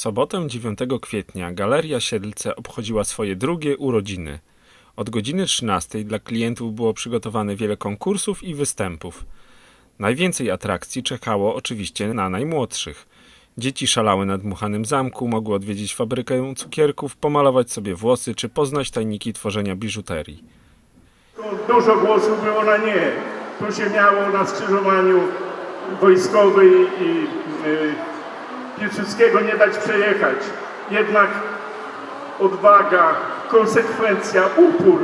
sobotę 9 kwietnia Galeria Siedlce obchodziła swoje drugie urodziny. Od godziny 13 dla klientów było przygotowane wiele konkursów i występów. Najwięcej atrakcji czekało oczywiście na najmłodszych. Dzieci szalały na dmuchanym zamku, mogły odwiedzić fabrykę cukierków, pomalować sobie włosy czy poznać tajniki tworzenia biżuterii. Dużo głosów było na nie. Tu się miało na skrzyżowaniu wojskowej i y, Piłsudskiego nie dać przejechać. Jednak odwaga, konsekwencja, upór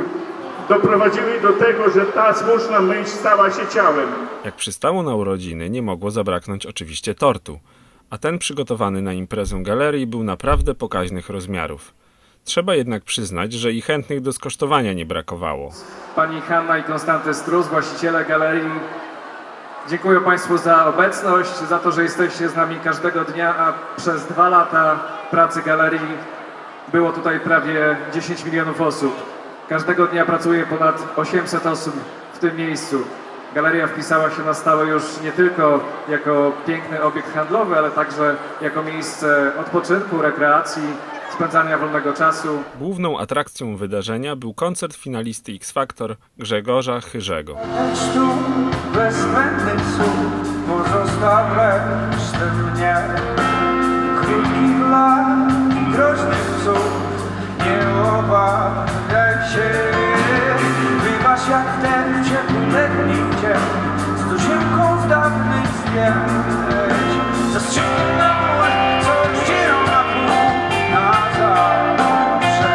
doprowadziły do tego, że ta słuszna myśl stała się ciałem. Jak przystało na urodziny, nie mogło zabraknąć oczywiście tortu, a ten przygotowany na imprezę galerii był naprawdę pokaźnych rozmiarów. Trzeba jednak przyznać, że i chętnych do skosztowania nie brakowało. Pani Hanna i Konstanty Strus, właściciele galerii. Dziękuję Państwu za obecność, za to, że jesteście z nami każdego dnia, a przez dwa lata pracy galerii było tutaj prawie 10 milionów osób. Każdego dnia pracuje ponad 800 osób w tym miejscu. Galeria wpisała się na stałe już nie tylko jako piękny obiekt handlowy, ale także jako miejsce odpoczynku, rekreacji, spędzania wolnego czasu. Główną atrakcją wydarzenia był koncert finalisty X Factor Grzegorza Chyrzego. Bez się. Bywasz jak ten w ciepłym letnim dzień Z dusiemką z dawnych zdjęć. Zastrzykuj na co oddzieram na Na zawsze.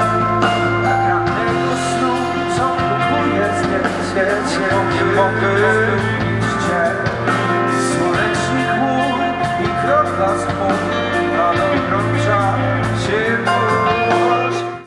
Tak Nagranego snu, co